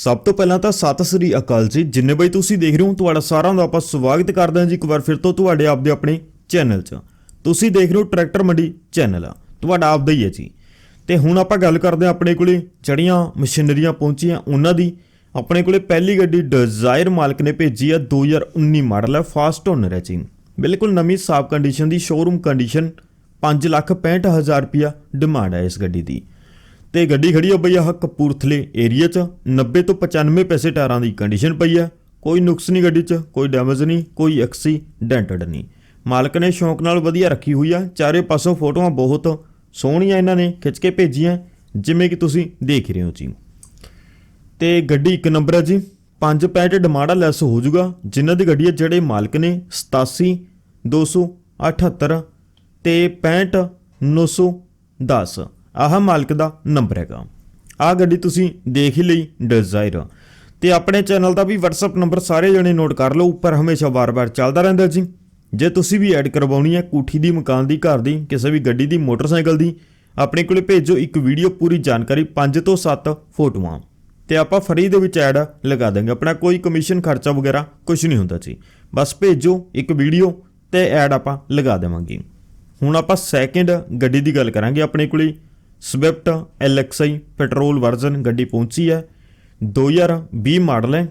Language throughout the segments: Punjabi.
ਸਭ ਤੋਂ ਪਹਿਲਾਂ ਤਾਂ ਸਤਿ ਸ੍ਰੀ ਅਕਾਲ ਜੀ। ਜਿੰਨੇ ਬਈ ਤੁਸੀਂ ਦੇਖ ਰਹੇ ਹੋ, ਤੁਹਾਡਾ ਸਾਰਿਆਂ ਦਾ ਆਪਾਂ ਸਵਾਗਤ ਕਰਦੇ ਹਾਂ ਜੀ ਇੱਕ ਵਾਰ ਫਿਰ ਤੋਂ ਤੁਹਾਡੇ ਆਪਦੇ ਆਪਣੇ ਚੈਨਲ 'ਚ। ਤੁਸੀਂ ਦੇਖ ਰਹੇ ਹੋ ਟਰੈਕਟਰ ਮੰਡੀ ਚੈਨਲ। ਆ ਤੁਹਾਡਾ ਆਪਦਾ ਹੀ ਹੈ ਜੀ। ਤੇ ਹੁਣ ਆਪਾਂ ਗੱਲ ਕਰਦੇ ਹਾਂ ਆਪਣੇ ਕੋਲੇ ਜੜੀਆਂ ਮਸ਼ੀਨਰੀਆਂ ਪਹੁੰਚੀਆਂ, ਉਹਨਾਂ ਦੀ। ਆਪਣੇ ਕੋਲੇ ਪਹਿਲੀ ਗੱਡੀ ਡਿਜ਼ਾਇਰ ਮਾਲਕ ਨੇ ਭੇਜੀ ਆ 2019 ਮਾਡਲ ਹੈ, ਫਾਸਟ ਓਨਰ ਹੈ ਜੀ। ਬਿਲਕੁਲ ਨਵੀਂ ਸਾਫ਼ ਕੰਡੀਸ਼ਨ ਦੀ ਸ਼ੋਰੂਮ ਕੰਡੀਸ਼ਨ 565000 ਰੁਪਿਆ ਡਿਮਾਂਡ ਹੈ ਇਸ ਗੱਡੀ ਦੀ। ਤੇ ਗੱਡੀ ਖੜੀ ਆ ਬਈ ਆਹ ਕਪੂਰਥਲੇ ਏਰੀਆ 'ਚ। 90 ਤੋਂ 95 ਪੈਸੇ ਟਾਇਰਾਂ ਦੀ ਕੰਡੀਸ਼ਨ ਪਈ ਆ। ਕੋਈ ਨੁਕਸ ਨਹੀਂ ਗੱਡੀ 'ਚ, ਕੋਈ ਡੈਮੇਜ ਨਹੀਂ, ਕੋਈ ਐਕਸੀਡੈਂਟਡ ਨਹੀਂ। ਮਾਲਕ ਨੇ ਸ਼ੌਂਕ ਨਾਲ ਵਧੀਆ ਰੱਖੀ ਹੋਈ ਆ। ਚਾਰੇ ਪਾਸੋਂ ਫੋਟੋਆਂ ਬਹੁਤ ਸੋਹਣੀਆਂ ਇਹਨਾਂ ਨੇ ਖਿੱਚ ਕੇ ਭੇਜੀਆਂ, ਜਿਵੇਂ ਕਿ ਤੁਸੀਂ ਦੇਖ ਰਹੇ ਹੋ ਜੀ। ਤੇ ਗੱਡੀ ਇੱਕ ਨੰਬਰ ਹੈ ਜੀ। 565 ਡਿਮਾਂਡਾ ਲੈਸ ਹੋ ਜਾਊਗਾ। ਜਿਨ੍ਹਾਂ ਦੀ ਗੱਡੀ ਹੈ ਜਿਹੜੇ ਮਾਲਕ ਨੇ 87 278 ਤੇ 65 910 ਆਹ ਮਾਲਕ ਦਾ ਨੰਬਰ ਹੈਗਾ। ਆਹ ਗੱਡੀ ਤੁਸੀਂ ਦੇਖ ਹੀ ਲਈ ਡਿਜ਼ਾਇਰ ਤੇ ਆਪਣੇ ਚੈਨਲ ਦਾ ਵੀ WhatsApp ਨੰਬਰ ਸਾਰੇ ਜਣੇ ਨੋਟ ਕਰ ਲਓ, ਉੱਪਰ ਹਮੇਸ਼ਾ ਵਾਰ-ਵਾਰ ਚੱਲਦਾ ਰਹਿੰਦਾ ਜੀ। ਜੇ ਤੁਸੀਂ ਵੀ ਐਡ ਕਰਵਾਉਣੀ ਹੈ, ਕੋਠੀ ਦੀ, ਮਕਾਨ ਦੀ, ਘਰ ਦੀ, ਕਿਸੇ ਵੀ ਗੱਡੀ ਦੀ, ਮੋਟਰਸਾਈਕਲ ਦੀ, ਆਪਣੇ ਕੋਲੇ ਭੇਜੋ ਇੱਕ ਵੀਡੀਓ ਪੂਰੀ ਜਾਣਕਾਰੀ 5 ਤੋਂ 7 ਫੋਟੋਆਂ। ਤੇ ਆਪਾਂ ਫਰੀ ਦੇ ਵਿੱਚ ਐਡ ਲਗਾ ਦਾਂਗੇ। ਆਪਣਾ ਕੋਈ ਕਮਿਸ਼ਨ ਖਰਚਾ ਵਗੈਰਾ ਕੁਝ ਨਹੀਂ ਹੁੰਦਾ ਜੀ। ਬਸ ਭੇਜੋ ਇੱਕ ਵੀਡੀਓ ਤੇ ਐਡ ਆਪਾਂ ਲਗਾ ਦੇਵਾਂਗੇ। ਹੁਣ ਆਪਾਂ ਸੈਕਿੰਡ ਗੱਡੀ ਦੀ ਗੱਲ ਕਰਾਂਗੇ ਆਪਣੇ ਕੋਲੇ। ਸਵਿਫਟ LXI ਪੈਟਰੋਲ ਵਰਜ਼ਨ ਗੱਡੀ ਪਹੁੰਚੀ ਹੈ। 2020 ਮਾਡਲ ਹੈ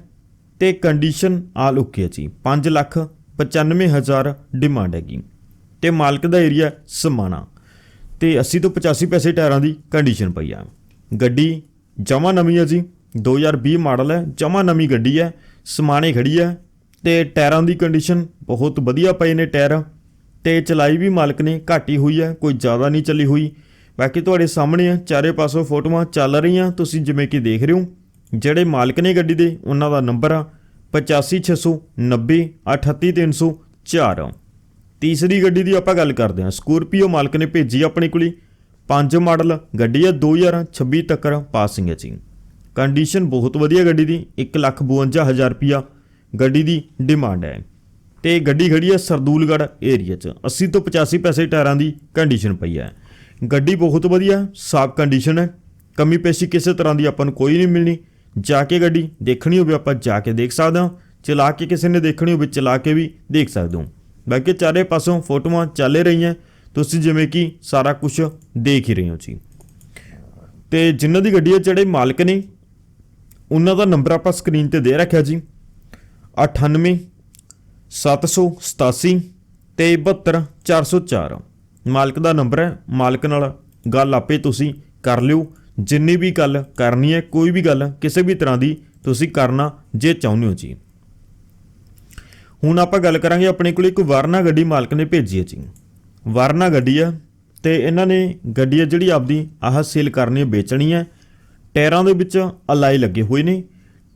ਤੇ ਕੰਡੀਸ਼ਨ ਆਲ ਓਕੇ ਹੈ ਜੀ। 5 ਲੱਖ 95000 ਡਿਮਾਂਡ ਹੈਗੀ। ਤੇ ਮਾਲਕ ਦਾ ਏਰੀਆ ਸਮਾਣਾ। ਤੇ 80 ਤੋਂ 85 ਪੈਸੇ ਟਾਇਰਾਂ ਦੀ ਕੰਡੀਸ਼ਨ ਪਈ ਆ। ਗੱਡੀ ਜਮਾ ਨਵੀਂ ਹੈ ਜੀ। 2020 ਮਾਡਲ ਹੈ ਜਮਾ ਨਵੀਂ ਗੱਡੀ ਹੈ, ਸਮਾਣੇ ਖੜੀ ਹੈ ਤੇ ਟਾਇਰਾਂ ਦੀ ਕੰਡੀਸ਼ਨ ਬਹੁਤ ਵਧੀਆ ਪਏ ਨੇ ਟਾਇਰ। ਤੇ ਚਲਾਈ ਵੀ ਮਾਲਕ ਨੇ ਘਾਟੀ ਹੋਈ ਹੈ, ਕੋਈ ਜ਼ਿਆਦਾ ਨਹੀਂ ਚੱਲੀ ਹੋਈ। ਬਾਕੀ ਤੁਹਾਡੇ ਸਾਹਮਣੇ ਆ ਚਾਰੇ ਪਾਸੋਂ ਫੋਟੋਆਂ ਚੱਲ ਰਹੀਆਂ, ਤੁਸੀਂ ਜਿਵੇਂ ਕਿ ਦੇਖ ਰਹੇ ਹੋ। ਜਿਹੜੇ ਮਾਲਕ ਨੇ ਗੱਡੀ ਦੇ, ਉਹਨਾਂ ਦਾ ਨੰਬਰ ਆ 8569 38304 ਤੀਸਰੀ ਗੱਡੀ ਦੀ ਆਪਾਂ ਗੱਲ ਕਰਦੇ ਹਾਂ। ਸਕੋਰਪੀਓ ਮਾਲਕ ਨੇ ਭੇਜੀ ਆਪਣੇ ਕੋਲੀ ਪੰਜ ਮਾਡਲ, ਗੱਡੀ ਹੈ 2026 ਤੱਕ ਪਾਸਿੰਗ ਹੈ ਜੀ। ਕੰਡੀਸ਼ਨ ਬਹੁਤ ਵਧੀਆ ਗੱਡੀ ਦੀ 152000 ਰੁਪਿਆ ਗੱਡੀ ਦੀ ਡਿਮਾਂਡ ਹੈ। ਤੇ ਗੱਡੀ ਖੜੀ ਹੈ ਸਰਦੂਲਗੜ੍ਹ ਏਰੀਆ 'ਚ। 80 ਤੋਂ 85 ਪੈਸੇ ਟਾਇਰਾਂ ਦੀ ਕੰਡੀਸ਼ਨ ਪਈ ਹੈ। ਗੱਡੀ ਬਹੁਤ ਵਧੀਆ, ਸਾਫ਼ ਕੰਡੀਸ਼ਨ ਹੈ। ਕਮੀ ਪੇਸ਼ੀ ਕਿਸੇ ਤਰ੍ਹਾਂ ਦੀ ਆਪਾਂ ਨੂੰ ਕੋਈ ਨਹੀਂ ਮਿਲਣੀ। ਜਾ ਕੇ ਗੱਡੀ ਦੇਖਣੀ ਹੋਵੇ, ਆਪਾਂ ਜਾ ਕੇ ਦੇਖ ਸਕਦੇ ਹਾਂ। ਚਲਾ ਕੇ ਕਿਸੇ ਨੇ ਦੇਖਣੀ ਹੋਵੇ, ਚਲਾ ਕੇ ਵੀ ਦੇਖ ਸਕਦੇ ਹੋ। ਬਾਕੀ ਚਾਰੇ ਪਾਸੋਂ ਫੋਟੋਆਂ ਚੱਲ ਰਹੀਆਂ। ਤੁਸੀਂ ਜਿਵੇਂ ਕਿ ਸਾਰਾ ਕੁਝ ਦੇਖ ਹੀ ਰਹੇ ਹੋ ਜੀ। ਤੇ ਜਿਨ੍ਹਾਂ ਦੀ ਗੱਡੀ ਹੈ ਜਿਹੜੇ ਮਾਲਕ ਨੇ, ਉਹਨਾਂ ਦਾ ਨੰਬਰ ਆਪਾਂ ਸਕਰੀਨ ਤੇ ਦੇ ਰੱਖਿਆ ਜੀ। 98 787 ਤੇ 72 404 ਮਾਲਕ ਦਾ ਨੰਬਰ ਹੈ, ਮਾਲਕ ਨਾਲ ਗੱਲ ਆਪੇ ਤੁਸੀਂ ਕਰ ਲਿਓ। ਜਿੰਨੀ ਵੀ ਗੱਲ ਕਰਨੀ ਹੈ, ਕੋਈ ਵੀ ਗੱਲ ਕਿਸੇ ਵੀ ਤਰ੍ਹਾਂ ਦੀ ਤੁਸੀਂ ਕਰਨਾ ਜੇ ਚਾਹੁੰਦੇ ਹੋ ਜੀ। ਹੁਣ ਆਪਾਂ ਗੱਲ ਕਰਾਂਗੇ, ਆਪਣੇ ਕੋਲ ਇੱਕ ਵਰਨਾ ਗੱਡੀ ਮਾਲਕ ਨੇ ਭੇਜੀ ਹੈ ਜੀ। ਵਰਨਾ ਗੱਡੀ ਆ ਤੇ ਇਹਨਾਂ ਨੇ ਗੱਡੀ ਆ ਜਿਹੜੀ ਆਪਦੀ ਆਹ ਸੇਲ ਕਰਨੀ ਹੈ, ਵੇਚਣੀ ਹੈ। ਟਾਇਰਾਂ ਦੇ ਵਿੱਚ ਅਲਾਈ ਲੱਗੇ ਹੋਏ ਨੇ,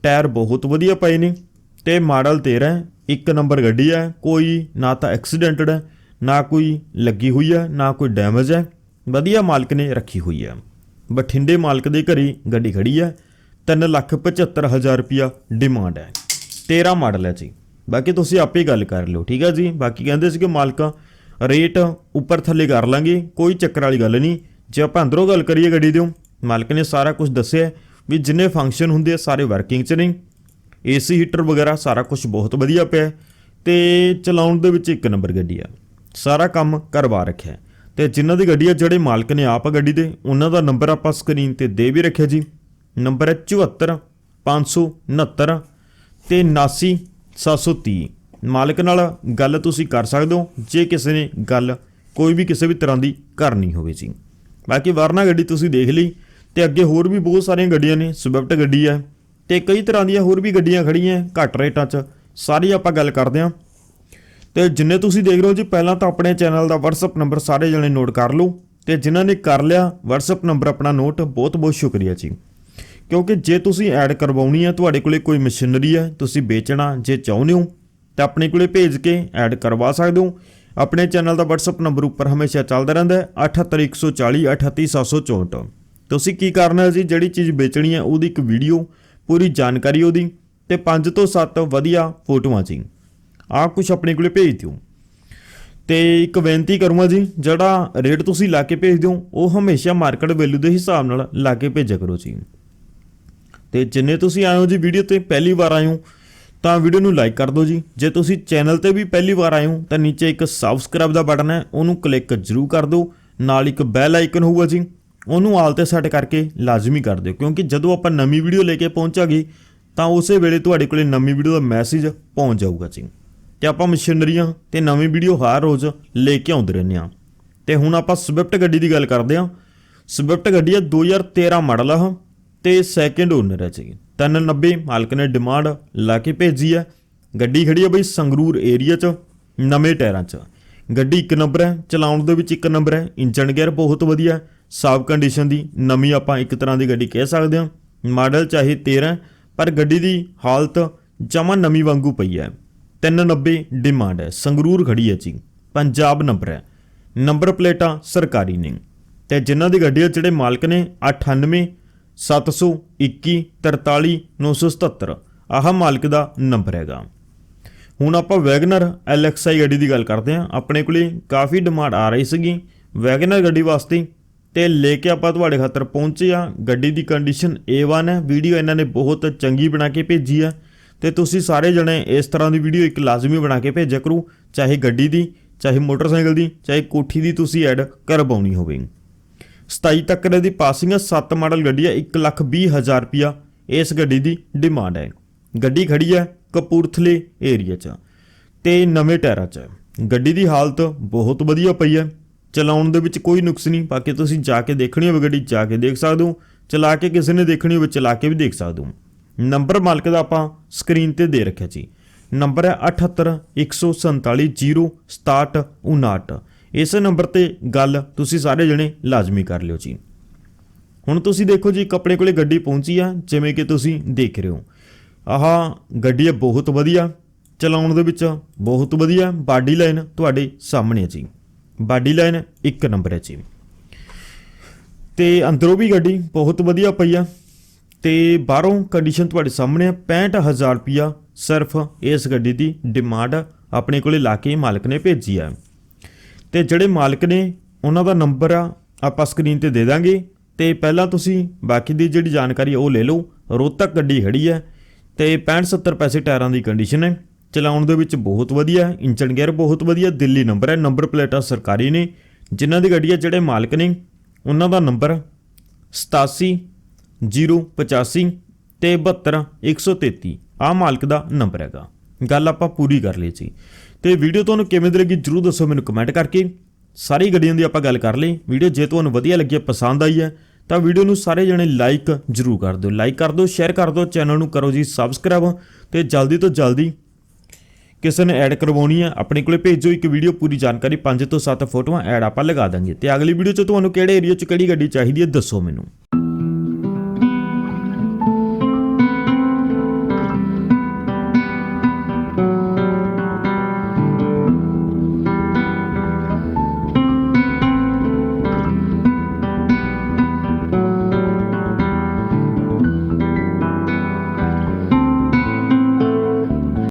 ਟਾਇਰ ਬਹੁਤ ਵਧੀਆ ਪਏ ਨੇ ਤੇ ਮਾਡਲ 13 ਇੱਕ ਨੰਬਰ ਗੱਡੀ ਹੈ, ਕੋਈ ਨਾ ਤਾਂ ਐਕਸੀਡੈਂਟਡ ਹੈ ਨਾ ਕੋਈ ਲੱਗੀ ਹੋਈ ਹੈ, ਨਾ ਕੋਈ ਡੈਮੇਜ ਹੈ। ਵਧੀਆ ਮਾਲਕ ਨੇ ਰੱਖੀ ਹੋਈ ਹੈ। ਬਠਿੰਡੇ ਮਾਲਕ ਦੇ ਘਰੀ ਗੱਡੀ ਖੜੀ ਹੈ। 375000 ਰੁਪਿਆ ਡਿਮਾਂਡ ਹੈ। 13 ਮਾਡਲ ਹੈ ਜੀ। ਬਾਕੀ ਤੁਸੀਂ ਆਪੇ ਗੱਲ ਕਰ ਲਿਓ, ਠੀਕ ਹੈ ਜੀ? ਬਾਕੀ ਕਹਿੰਦੇ ਸੀ ਕਿ ਮਾਲਕਾਂ ਰੇਟ ਉੱਪਰ ਥੱਲੇ ਕਰ ਲਾਂਗੇ, ਕੋਈ ਚੱਕਰ ਵਾਲੀ ਗੱਲ ਨਹੀਂ। ਜੇ ਆਪਾਂ ਅੰਦਰੋਂ ਗੱਲ ਕਰੀਏ ਗੱਡੀ ਦਿਓ, ਮਾਲਕ ਨੇ ਸਾਰਾ ਕੁਝ ਦੱਸਿਆ ਵੀ ਜਿੰਨੇ ਫੰਕਸ਼ਨ ਹੁੰਦੇ ਆ, ਸਾਰੇ ਵਰਕਿੰਗ 'ਚ ਨੇ। ਏਸੀ ਹੀਟਰ ਵਗੈਰਾ ਸਾਰਾ ਕੁਝ ਬਹੁਤ ਵਧੀਆ ਪਿਆ ਹੈ। ਤੇ ਚਲਾਉਣ ਦੇ ਵਿੱਚ ਇੱਕ ਨੰਬਰ ਗੱਡੀ ਆ। ਸਾਰਾ ਕੰਮ ਕਰਵਾ ਰੱਖਿਆ ਹੈ। ਤੇ ਜਿਨ੍ਹਾਂ ਦੀ ਗੱਡੀ ਆ ਜਿਹੜੇ ਮਾਲਕ ਨੇ ਆਪ ਗੱਡੀ ਦੇ, ਉਹਨਾਂ ਦਾ ਨੰਬਰ ਆਪਾਂ ਸਕਰੀਨ ਤੇ ਦੇ ਵੀ ਰੱਖਿਆ ਜੀ। ਨੰਬਰ ਹੈ 74 569 ਤੇ 79 730 ਮਾਲਕ ਨਾਲ ਗੱਲ ਤੁਸੀਂ ਕਰ ਸਕਦੇ ਹੋ, ਜੇ ਕਿਸੇ ਨੇ ਗੱਲ ਕੋਈ ਵੀ ਕਿਸੇ ਵੀ ਤਰ੍ਹਾਂ ਦੀ ਕਰਨੀ ਹੋਵੇ ਜੀ। ਬਾਕੀ ਵਰਨਾ ਗੱਡੀ ਤੁਸੀਂ ਦੇਖ ਲਈ ਤੇ ਅੱਗੇ ਹੋਰ ਵੀ ਬਹੁਤ ਸਾਰੀਆਂ ਗੱਡੀਆਂ ਨੇ, ਸਵਿਫਟ ਗੱਡੀ ਹੈ ਤੇ ਕਈ ਤਰ੍ਹਾਂ ਦੀਆਂ ਹੋਰ ਵੀ ਗੱਡੀਆਂ ਖੜੀਆਂ ਘੱਟ ਰੇਟਾਂ 'ਚ। ਸਾਰੀ ਆਪਾਂ ਗੱਲ ਕਰਦੇ ਹਾਂ। ਤੇ ਜਿੰਨੇ ਤੁਸੀਂ ਦੇਖ ਰਹੇ ਹੋ ਜੀ, ਪਹਿਲਾਂ ਤਾਂ ਆਪਣੇ ਚੈਨਲ ਦਾ WhatsApp ਨੰਬਰ ਸਾਰੇ ਜਣੇ ਨੋਟ ਕਰ ਲਓ ਤੇ ਜਿਨ੍ਹਾਂ ਨੇ ਕਰ ਲਿਆ WhatsApp ਨੰਬਰ ਆਪਣਾ ਨੋਟ ਬਹੁਤ ਬਹੁਤ ਸ਼ੁਕਰੀਆ ਜੀ। ਕਿਉਂਕਿ ਜੇ ਤੁਸੀਂ ਐਡ ਕਰਵਾਉਣੀ ਹੈ ਤੁਹਾਡੇ ਕੋਲੇ ਕੋਈ ਮਸ਼ੀਨਰੀ ਹੈ ਤੁਸੀਂ ਵੇਚਣਾ ਜੇ ਚਾਹੁੰਦੇ ਹੋ, ਤਾਂ ਆਪਣੇ ਕੋਲੇ ਭੇਜ ਕੇ ਐਡ ਕਰਵਾ ਸਕਦੇ ਹੋ। ਆਪਣੇ ਚੈਨਲ ਦਾ WhatsApp ਨੰਬਰ ਉੱਪਰ ਹਮੇਸ਼ਾ ਚੱਲਦਾ ਰਹਿੰਦਾ ਹੈ 78140 38764 ਤੁਸੀਂ ਕੀ ਕਰਨਾ ਹੈ ਜੀ, ਜਿਹੜੀ ਚੀਜ਼ ਵੇਚਣੀ ਹੈ ਉਹਦੀ ਇੱਕ ਵੀਡੀਓ ਪੂਰੀ ਜਾਣਕਾਰੀ ਉਹਦੀ, ਤੇ 5 ਤੋਂ 7 ਵਧੀਆ ਫੋਟੋਆਂ ਜੀ। ਆਹ ਕੁਝ ਆਪਣੇ ਕੋਲੇ ਭੇਜ ਦਿਓ। ਤੇ ਇੱਕ ਬੇਨਤੀ ਕਰੂੰਗਾ ਜੀ, ਜਿਹੜਾ ਰੇਟ ਤੁਸੀਂ ਲਾ ਕੇ ਭੇਜ ਦਿਓ, ਉਹ ਹਮੇਸ਼ਾ ਮਾਰਕੀਟ ਵੈਲਿਊ ਦੇ ਹਿਸਾਬ ਨਾਲ ਲਾ ਕੇ ਭੇਜਿਆ ਕਰੋ ਜੀ। ਤੇ ਜਿੰਨੇ ਤੁਸੀਂ ਆਏ ਹੋ ਜੀ ਵੀਡੀਓ ਤੇ ਪਹਿਲੀ ਵਾਰ ਆਏ ਹੋ, ਤਾਂ ਵੀਡੀਓ ਨੂੰ ਲਾਈਕ ਕਰ ਦਿਓ ਜੀ। ਜੇ ਤੁਸੀਂ ਚੈਨਲ ਤੇ ਵੀ ਪਹਿਲੀ ਵਾਰ ਆਏ ਹੋ, ਤਾਂ ਨੀਚੇ ਇੱਕ ਸਬਸਕ੍ਰਾਈਬ ਦਾ ਬਟਨ ਹੈ, ਉਹਨੂੰ ਕਲਿੱਕ ਜ਼ਰੂਰ ਕਰ ਦਿਓ। ਨਾਲ ਇੱਕ ਬੈਲ ਆਈਕਨ ਹੋਊਗਾ ਜੀ, ਉਹਨੂੰ ਆਲ ਤੇ ਸੈੱਟ ਕਰਕੇ ਲਾਜ਼ਮੀ ਕਰ ਦਿਓ, ਕਿਉਂਕਿ ਜਦੋਂ ਆਪਾਂ ਨਵੀਂ ਵੀਡੀਓ ਲੈ ਕੇ ਪਹੁੰਚਾਂਗੇ, ਤਾਂ ਉਸੇ ਵੇਲੇ ਤੁਹਾਡੇ ਕੋਲੇ ਨਵੀਂ ਵੀਡੀਓ ਦਾ ਮੈਸੇਜ ਪਹੁੰਚ ਜਾਊਗਾ ਜੀ। ਤੇ ਆਪਾਂ ਮਸ਼ੀਨਰੀਆਂ ਤੇ ਨਵੀਂ ਵੀਡੀਓ ਹਰ ਰੋਜ਼ ਲੈ ਕੇ ਆਉਂਦੇ ਰਹਿੰਦੇ ਹਾਂ। ਤੇ ਹੁਣ ਆਪਾਂ ਸਵਿਫਟ ਗੱਡੀ ਦੀ ਗੱਲ ਕਰਦੇ ਹਾਂ। ਸਵਿਫਟ ਗੱਡੀ ਹੈ 2013 ਮਾਡਲ ਆ ਉਹ ਤੇ ਸੈਕਿੰਡ ਓਨਰ ਹੈ ਜੀ। 390 ਮਾਲਕ ਨੇ ਡਿਮਾਂਡ ਲਾ ਕੇ ਭੇਜੀ ਹੈ ਗੱਡੀ ਖੜੀ ਹੈ ਬਈ ਸੰਗਰੂਰ ਏਰੀਆ 'ਚ, ਨਵੇਂ ਟਾਇਰਾਂ 'ਚ। ਗੱਡੀ ਇੱਕ ਨੰਬਰ ਹੈ, ਚਲਾਉਣ ਦੇ ਵਿੱਚ ਇੱਕ ਨੰਬਰ ਹੈ ਇੰਜਨ ਗੇਅਰ ਬਹੁਤ ਵਧੀਆ ਹੈ ਸਾਫ਼ ਕੰਡੀਸ਼ਨ ਦੀ, ਨਵੀਂ ਆਪਾਂ ਇੱਕ ਤਰ੍ਹਾਂ ਦੀ ਗੱਡੀ ਕਹਿ ਸਕਦੇ ਹਾਂ। ਮਾਡਲ ਚਾਹੇ 13 ਪਰ ਗੱਡੀ ਦੀ ਹਾਲਤ ਜਮਾ ਨਵੀਂ ਵਾਂਗੂ ਪਈ ਹੈ। 390 ਡਿਮਾਂਡ ਹੈ, ਸੰਗਰੂਰ ਖੜੀ ਹੈ ਜੀ, ਪੰਜਾਬ ਨੰਬਰ ਹੈ। ਨੰਬਰ ਪਲੇਟਾਂ ਸਰਕਾਰੀ ਨੇ ਤੇ ਜਿਨ੍ਹਾਂ ਦੀ ਗੱਡੀ ਜਿਹੜੇ ਮਾਲਕ ਨੇ 98 721 43 977 ਆਹ ਮਾਲਕ ਦਾ ਨੰਬਰ ਹੈਗਾ। ਹੁਣ ਆਪਾਂ ਵੈਗਨਰ LXI ਗੱਡੀ ਦੀ ਗੱਲ ਕਰਦੇ ਹਾਂ। ਆਪਣੇ ਕੋਲੇ ਕਾਫੀ ਡਿਮਾਂਡ ਆ ਰਹੀ ਸੀਗੀ ਵੈਗਨਰ ਗੱਡੀ ਵਾਸਤੇ ਤੇ ਲੈ ਕੇ ਆਪਾਂ ਤੁਹਾਡੇ ਖਾਤਰ ਪਹੁੰਚੇ ਆ ਗੱਡੀ ਦੀ ਕੰਡੀਸ਼ਨ A1 ਹੈ। ਵੀਡੀਓ ਇਹਨਾਂ ਨੇ ਬਹੁਤ ਚੰਗੀ ਬਣਾ ਕੇ ਭੇਜੀ ਆ ਤੇ ਤੁਸੀਂ ਸਾਰੇ ਜਣੇ ਇਸ ਤਰ੍ਹਾਂ ਦੀ ਵੀਡੀਓ ਇੱਕ ਲਾਜ਼ਮੀ ਬਣਾ ਕੇ ਭੇਜਿਆ ਕਰੋ, ਚਾਹੇ ਗੱਡੀ ਦੀ, ਚਾਹੇ ਮੋਟਰਸਾਈਕਲ ਦੀ, ਚਾਹੇ ਕੋਠੀ ਦੀ ਤੁਸੀਂ ਐਡ ਕਰਵਾਉਣੀ ਹੋਵੇ। 27 ਤੱਕ ਦੀ ਪਾਸਿੰਗ ਹੈ 7 ਮਾਡਲ ਗੱਡੀ ਹੈ 1 ਲੱਖ ਵੀਹ ਹਜ਼ਾਰ ਰੁਪਿਆ ਇਸ ਗੱਡੀ ਦੀ ਡਿਮਾਂਡ ਹੈ। ਗੱਡੀ ਖੜੀ ਹੈ ਕਪੂਰਥਲੇ ਏਰੀਆ 'ਚ ਤੇ ਨਵੇਂ ਟਾਇਰਾਂ 'ਚ। ਗੱਡੀ ਦੀ ਹਾਲਤ ਬਹੁਤ ਵਧੀਆ ਪਈ ਹੈ। ਚਲਾਉਣ ਦੇ ਵਿੱਚ ਕੋਈ ਨੁਕਸ ਨਹੀਂ, ਬਾਕੀ ਤੁਸੀਂ ਜਾ ਕੇ ਦੇਖਣੀ ਹੋਵੇ ਗੱਡੀ, ਜਾ ਕੇ ਦੇਖ ਸਕਦੇ ਹੋ। ਚਲਾ ਕੇ ਕਿਸੇ ਨੇ ਦੇਖਣੀ ਹੋਵੇ, ਚਲਾ ਕੇ ਵੀ ਦੇਖ ਸਕਦੇ ਹੋ। ਨੰਬਰ ਮਾਲਕ ਦਾ ਆਪਾਂ ਸਕਰੀਨ ਤੇ ਦੇ ਰੱਖਿਆ ਜੀ। ਨੰਬਰ ਹੈ 7814706759 ਇਸ ਨੰਬਰ ਤੇ ਗੱਲ ਤੁਸੀਂ ਸਾਰੇ ਜਣੇ ਲਾਜ਼ਮੀ ਕਰ ਲਿਓ ਜੀ। ਹੁਣ ਤੁਸੀਂ ਦੇਖੋ ਜੀ, ਇੱਕ ਆਪਣੇ ਕੋਲੇ ਗੱਡੀ ਪਹੁੰਚੀ ਆ, ਜਿਵੇਂ ਕਿ ਤੁਸੀਂ ਦੇਖ ਰਹੇ ਹੋ। ਆਹ, ਗੱਡੀ ਹੈ ਬਹੁਤ ਵਧੀਆ। ਚਲਾਉਣ ਦੇ ਵਿੱਚ ਬਹੁਤ ਵਧੀਆ। ਬਾਡੀ ਲਾਈਨ ਤੁਹਾਡੇ ਸਾਹਮਣੇ ਹੈ ਜੀ। ਬਾਡੀ ਲਾਈਨ ਇੱਕ ਨੰਬਰ ਹੈ ਜੀ। ਤੇ ਅੰਦਰੋਂ ਵੀ ਗੱਡੀ ਬਹੁਤ ਵਧੀਆ ਪਈ ਆ। ਤੇ ਬਾਹਰੋਂ ਕੰਡੀਸ਼ਨ ਤੁਹਾਡੇ ਸਾਹਮਣੇ ਆ 65000 ਰੁਪਿਆ ਸਿਰਫ ਇਸ ਗੱਡੀ ਦੀ ਡਿਮਾਂਡ ਆਪਣੇ ਕੋਲੇ ਲਾ ਕੇ ਮਾਲਕ ਨੇ ਭੇਜੀ ਆ। ਤੇ ਜਿਹੜੇ ਮਾਲਕ ਨੇ, ਉਹਨਾਂ ਦਾ ਨੰਬਰ ਆ, ਆਪਾਂ ਸਕਰੀਨ ਤੇ ਦੇ ਦਾਂਗੇ। ਤੇ ਪਹਿਲਾਂ ਤੁਸੀਂ ਬਾਕੀ ਦੀ ਜਿਹੜੀ ਜਾਣਕਾਰੀ ਉਹ ਲੈ ਲਓ। ਰੋਹਤਕ ਗੱਡੀ ਖੜੀ ਹੈ ਤੇ 65 70 ਪੈਸੇ ਟਾਇਰਾਂ ਦੀ ਕੰਡੀਸ਼ਨ ਹੈ ਚਲਾਉਣ ਦੇ ਵਿੱਚ ਬਹੁਤ ਵਧੀਆ ਹੈ ਇੰਜਨ ਗੇਅਰ ਬਹੁਤ ਵਧੀਆ, ਦਿੱਲੀ ਨੰਬਰ ਹੈ ਨੰਬਰ ਪਲੇਟਾਂ ਸਰਕਾਰੀ ਨੇ। ਜਿਨ੍ਹਾਂ ਦੀ ਗੱਡੀ ਹੈ ਜਿਹੜੇ ਮਾਲਕ ਨੇ, ਉਹਨਾਂ ਦਾ ਨੰਬਰ 87 085 ਤੇ 72 133 ਆ ਮਾਲਕ ਦਾ ਨੰਬਰ ਹੈਗਾ। ਗੱਲ ਆਪਾਂ ਪੂਰੀ ਕਰ ਲਈ ਸੀ। ਤੇ ਵੀਡੀਓ ਤੁਹਾਨੂੰ ਕਿਵੇਂ ਦੀ ਲੱਗੀ ਜਰੂਰ ਦੱਸੋ ਮੈਨੂੰ ਕਮੈਂਟ ਕਰਕੇ। ਸਾਰੀ ਗੱਡੀਆਂ ਦੀ ਆਪਾਂ ਗੱਲ ਕਰ ਲਈ। ਵੀਡੀਓ ਜੇ ਤੁਹਾਨੂੰ ਵਧੀਆ ਲੱਗੀ, ਪਸੰਦ ਆਈ ਹੈ, ਤਾਂ ਵੀਡੀਓ ਨੂੰ ਸਾਰੇ ਜਣੇ ਲਾਈਕ ਜਰੂਰ ਕਰ ਦਿਓ। ਲਾਈਕ ਕਰ ਦਿਓ ਸ਼ੇਅਰ ਕਰ ਦਿਓ ਚੈਨਲ ਨੂੰ ਕਰੋ ਜੀ ਸਬਸਕ੍ਰਾਈਬ ਤੇ ਜਲਦੀ ਤੋਂ ਜਲਦੀ ਕਿਸੇ ਨੇ ਐਡ ਕਰਵਾਉਣੀ ਹੈ, ਆਪਣੇ ਕੋਲੇ ਭੇਜੋ। ਇੱਕ ਵੀਡੀਓ ਪੂਰੀ ਜਾਣਕਾਰੀ 5 ਤੋਂ 7 ਫੋਟੋਆਂ ਐਡ ਆਪਾਂ ਲਗਾ ਦਾਂਗੇ। ਤੇ ਅਗਲੀ ਵੀਡੀਓ 'ਚ ਤੁਹਾਨੂੰ ਕਿਹੜੇ ਏਰੀਆ 'ਚ ਕਿਹੜੀ ਗੱਡੀ ਚਾਹੀਦੀ ਹੈ, ਦੱਸੋ ਮੈਨੂੰ।